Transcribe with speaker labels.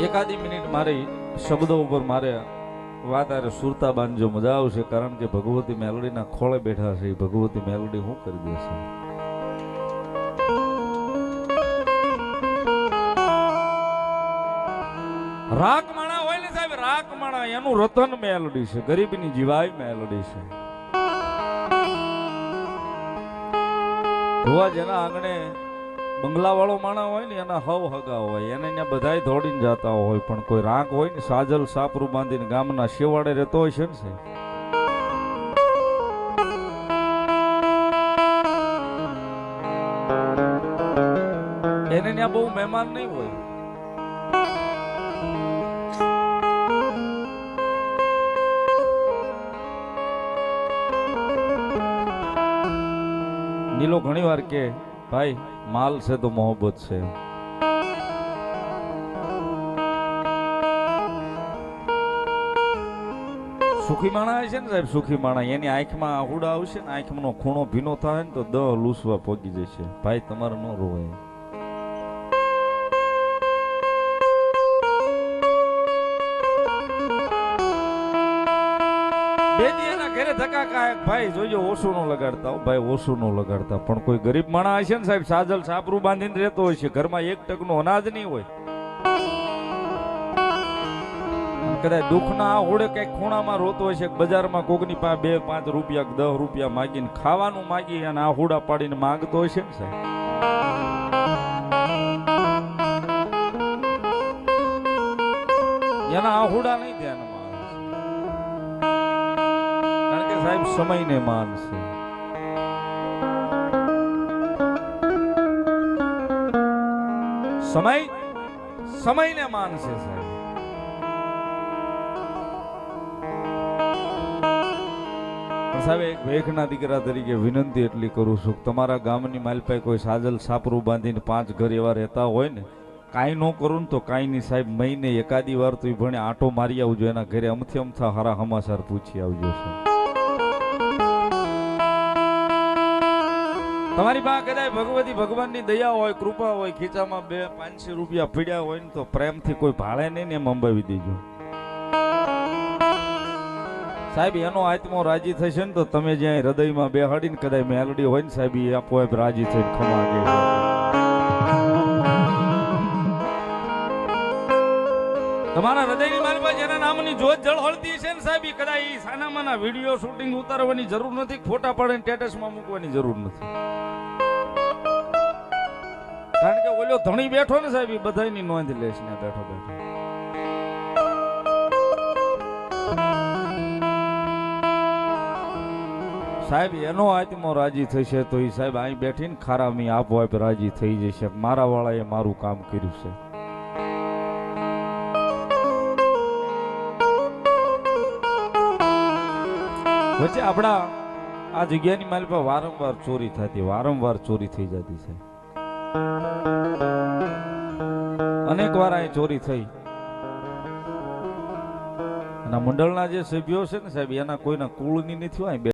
Speaker 1: એકાદી મિનિટ મારી શબ્દો ઉપર મારે વાત આરે સુરતા બાંધજો મજા આવશે, કારણ કે ભગવતી મેલોડીના ખોળે બેઠા છે. એ ભગવતી મેલોડી હું કરી દેશે? રાક માણા હોય ને સાહેબ રાક માણા એનું રતન મેલોડી છે, ગરીબની જીવાય મેલોડી છે. ધોવા જેના આંગણે બંગલા વાળો માણા હોય ને, એના હવ હગા હોય, એને ત્યાં બધાય દોડીને જતા હોય, પણ કોઈ રાંક હોય ને, સાજલ સાપરું બાંધીને ગામના શેવાડે રહેતો હોય છે ને એને ત્યાં બહુ મહેમાન નહીં હોય. નીલો ઘણી વાર કે ભાઈ, માલ છે તો મોહબ્બત છે. સુખી માણા છે ને સાહેબ, સુખી માણા. એની આંખમાં આહુડા આવશે ને આંખનો ખૂણો ભીનો થાય ને તો દહ લૂસવા પોગી જશે. ભાઈ, તમારે ન રોવાય. બે ધક્કા કાયક ભાઈ જોજો, ઓછું નો લગાડતા ભાઈ, ઓછું નો લગાડતા. પણ કોઈ ગરીબ માણસ હશે ને સાહેબ, સાજલ સાપરું બાંધીને રહેતો હોય છે. ઘરમાં એક ટકનું અનાજ નહીં હોય. કદાચ દુઃખના હોડે કઈ ખૂણામાં રોતો હોય છે બજારમાં કોકની પાસે બે, પાંચ રૂપિયા દસ રૂપિયા માગીને ખાવાનું માગી અને આ હોડા પાડીને માગતો હોય છે ને સાહેબ? એના આ હોડા નહીં ધ્યાનમાં. સાહેબ, સમયને માન છે. સમય, સમયને માન છે, સાહેબ. સાહેબ, એક વેખના દીકરા તરીકે વિનંતી એટલી કરું છું તમારા ગામની માલપાઈ કોઈ સાજલ સાપરું બાંધીને પાંચ ઘર એવા રહેતા હોય ને, કાંઈ ન કરું ને તો કાંઈ નહીં સાહેબ મહિને એકાદી વાર તો એ ભણે આટો મારી આવજો, એના ઘરે અમથી અમથા હારા સમાચાર પૂછી આવજો, સાહેબ. તમારી પાસે કદાચ ભગવતી ભગવાનની દયા હોય, કૃપા હોય, ખીચામાં બે પાંચસો રૂપિયા પીડ્યા હોય ને તો પ્રેમથી કોઈ ભાળે નહીં ને એમ અંબાવી દેજો. સાહેબ, એનો આત્મો રાજી થશે ને તો તમે જ્યાં હૃદયમાં બેહાડીને કદાચ મેલડી હોય ને સાહેબ, એ આપોઆપ રાજી થઈને ખમા કે તમારા હૃદયની મારી પાસે જેના નામની જોત જળહળતી છે ને સાહેબ કદાચ એ સાનામાના વીડિયો શૂટિંગ ઉતારવાની જરૂર નથી ફોટા પાડીને સ્ટેટસમાં મૂકવાની જરૂર નથી. કારણ કે ઓલો ધણી બેઠો ને સાહેબ, એ બધાયની નોંધ લે છે બેઠો બેઠો. સાહેબ, એનો આત્મો રાજી થશે તો એ સાહેબ, અહીં બેઠીને ખારામી આપોઆપ રાજી થઈ જશે. મારા વાળાએ મારું કામ કર્યું છે. વચ્ચે આપણા આ જગ્યાની માલ પર વારંવાર ચોરી થતી, વારંવાર ચોરી થઈ જતી છે. અનેક વાર અહીં ચોરી થઈ. અને મંડળના જે સભ્યો છે ને સાહેબ, એના કોઈના કુળની નથી હોય